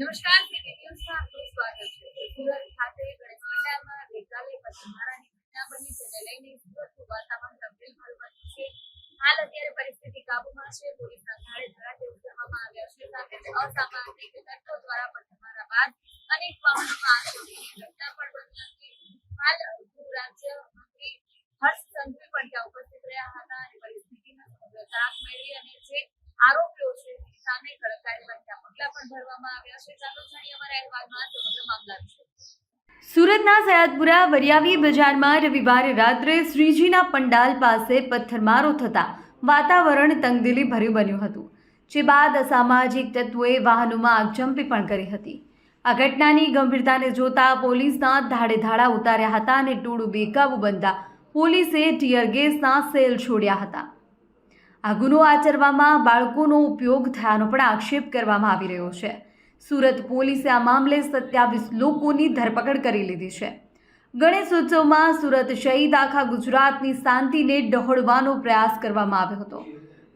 નમસ્કાર સિટી ન્યૂઝમાં સ્વાગત છે. સુરત ખાતે ગણેશ ગઈકાલે પથ્થરમારાની ઘટના બની, જેને લઈને સુરતનું વાતાવરણ ગંભીર બન્યું છે. હાલ અત્યારે પરિસ્થિતિ કાબુમાં છે. પોલીસના ધારે ધડા તેવું કરવામાં આવ્યા છે. સાથે જ અસામાજિક તત્વો દ્વારા પથ્થરમારા બાદ અનેક વાહનોમાં આગ ઘટના પણ બની હતી. હાલ રાજ્ય મંત્રી હર્ષ સંઘવી પણ ત્યાં ઉપસ્થિત રહ્યા હતા અને પરિસ્થિતિનો સમગ્ર તાક મેળવી અને જે આરોપીઓ છે સુરતના સયાદપુરા વરિયાવી બજારમાં રવિવારે રાત્રે શ્રીજીના પંડાલ પાસે પથ્થરમારો થતાં વાતાવરણ તંગદિલી ભર્યું બન્યું હતું, જે બાદ અસામાજિક તત્વોએ વાહનોમાં આગજંપી પણ કરી હતી. આ ઘટનાની ગંભીરતાને જોતા પોલીસના ધાડે ધાડા ઉતાર્યા હતા અને ટોળું બેકાબુ બનતા પોલીસે ટીયર ગેસના સેલ છોડ્યા હતા. આ ગુનો આચરવામાં બાળકોનો ઉપયોગ થયાનો પણ આક્ષેપ કરવામાં આવી રહ્યો છે. સુરત પોલીસે આ મામલે સત્યાવીસ લોકોની ધરપકડ કરી લીધી છે. ગણેશ ઉત્સવમાં સુરત શહીદ આખા ગુજરાતની શાંતિને ડહોળવાનો પ્રયાસ કરવામાં આવ્યો હતો.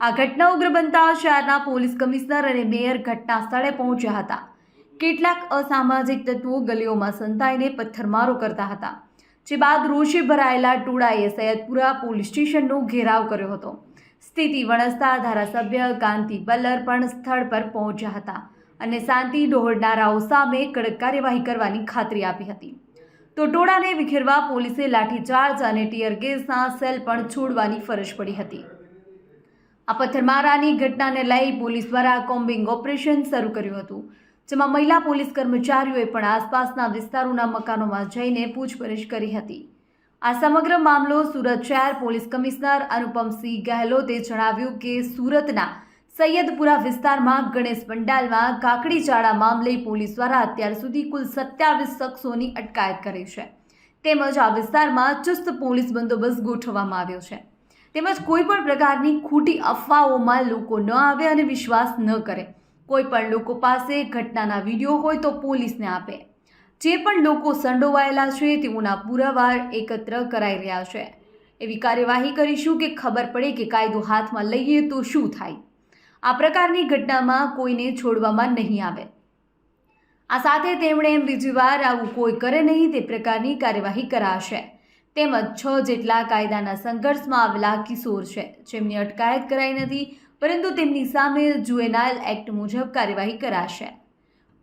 આ ઘટના ઉગ્ર બનતા શહેરના પોલીસ કમિશનર અને મેયર ઘટના સ્થળે પહોંચ્યા હતા. કેટલાક અસામાજિક તત્વો ગલીઓમાં સંતાઈને પથ્થરમારો કરતા હતા, જે બાદ રોષે ભરાયેલા ટોળાએ સૈયદપુરા પોલીસ સ્ટેશનનો ઘેરાવ કર્યો હતો. સ્થિતિ વણસતા ધારાસભ્ય કાંતિ બલ્લર પણ સ્થળ પર પહોંચ્યા હતા અને શાંતિ ડહોળનારાઓ સામે કડક કાર્યવાહી કરવાની ખાતરી આપી હતી. તો ટોળાને વિખેરવા પોલીસે લાઠીચાર્જ અને ટીયર ગેસના સેલ પણ છોડવાની ફરજ પડી હતી. આ પથ્થરમારાની ઘટનાને લઈ પોલીસ દ્વારા કોમ્બિંગ ઓપરેશન શરૂ કર્યું હતું, જેમાં મહિલા પોલીસ કર્મચારીઓએ પણ આસપાસના વિસ્તારોના મકાનોમાં જઈને પૂછપરછ કરી હતી. આ સમગ્ર મામલો સુરત શહેર પોલીસ કમિશનર અનુપમસિંહ ગહેલોતે જણાવ્યું કે સુરતના સૈયદપુરા વિસ્તારમાં ગણેશ પંડાલમાં કાકડીચાળા મામલે પોલીસ દ્વારા અત્યાર સુધી કુલ સત્યાવીસ શખ્સોની અટકાયત કરી છે. તેમજ આ વિસ્તારમાં ચુસ્ત પોલીસ બંદોબસ્ત ગોઠવવામાં આવ્યો છે. તેમજ કોઈ પણ પ્રકારની ખોટી અફવાઓમાં લોકો ન આવે અને વિશ્વાસ ન કરે. કોઈ પણ લોકો પાસે ઘટનાના વીડિયો હોય તો પોલીસને આપે. જે પણ લોકો સંડોવાયેલા છે, તેઓના પુરાવા એકત્ર કરાઈ રહ્યા છે. એવી કાર્યવાહી કરીશું કે ખબર પડે કે કાયદો હાથમાં લઈએ તો શું થાય. આ પ્રકારની ઘટનામાં કોઈને છોડવામાં નહીં આવે. આ સાથે તેમણે એમ બીજી વાર, આવું કોઈ કરે નહીં, તે પ્રકારની કાર્યવાહી કરાશે. તેમજ છ જેટલા કાયદાના સંઘર્ષમાં આવેલા કિશોર છે, જેમની અટકાયત કરાઈ નથી, પરંતુ તેમની સામે જુએનાઇલ એક્ટ મુજબ કાર્યવાહી કરાશે.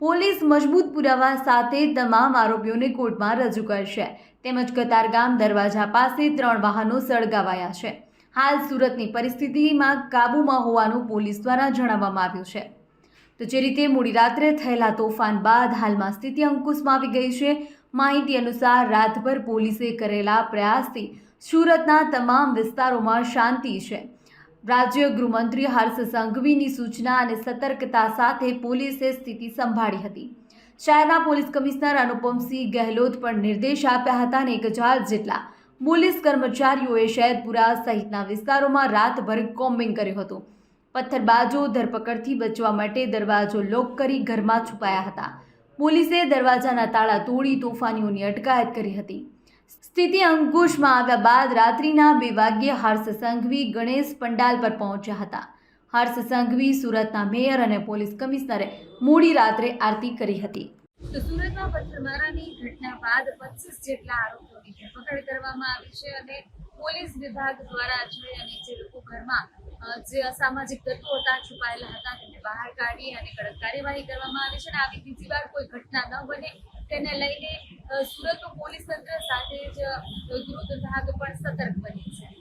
પોલીસ મજબૂત પુરાવા સાથે તમામ આરોપીઓને કોર્ટમાં રજૂ કરશે. તેમજ કતારગામ દરવાજા પાસે ત્રણ વાહનો સળગાવાયા છે. હાલ સુરતની પરિસ્થિતિમાં કાબૂમાં હોવાનું પોલીસ દ્વારા જણાવવામાં આવ્યું છે. તો જે રીતે મોડી રાત્રે થયેલા તોફાન બાદ હાલમાં સ્થિતિ અંકુશમાં આવી ગઈ છે. માહિતી અનુસાર રાતભર પોલીસે કરેલા પ્રયાસથી સુરતના તમામ વિસ્તારોમાં શાંતિ છે. રાજ્ય ગૃહમંત્રી હર્ષ સંઘવીની સૂચના અને સતર્કતા સાથે પોલીસે સ્થિતિ સંભાળી હતી. શહેરના પોલીસ કમિશનર અનુપમસિંહ ગહેલોત પણ નિર્દેશ આપ્યા હતા અને એક હજાર જેટલા પોલીસ કર્મચારીઓએ શહેદપુરા સહિતના વિસ્તારોમાં રાતભર કોમ્બિંગ કર્યું હતું. પથ્થરબાજો, ધરપકડથી બચવા માટે દરવાજો લોક કરી ઘરમાં છુપાયા હતા. પોલીસે દરવાજાના તાળા તોડી તોફાનીઓની અટકાયત કરી હતી. સ્થિતિ અંકુશમાં આવ્યા બાદ રાત્રિના બે વાગ્યે હર્ષ સંઘવી ગણેશ પંડાલ પર પહોંચ્યા હતા. હર્ષ સંઘવી સુરતના મેયર અને પોલીસ કમિશનરે મોડી રાત્રે આરતી કરી હતી. કરવામાં આવી છે અને પોલીસ વિભાગ દ્વારા જે અને જે લોકો ઘરમાં જે અસામાજિક તત્વો હતા, છુપાયેલા હતા, તેમને બહાર કાઢી અને કાર્યવાહી કરવામાં આવી છે અને આવી બીજી વાર કોઈ ઘટના ન બને તેને લઈને સુરતનું પોલીસ તંત્ર સાથે જ ગૃહ વિભાગ પણ સતર્ક બની છે.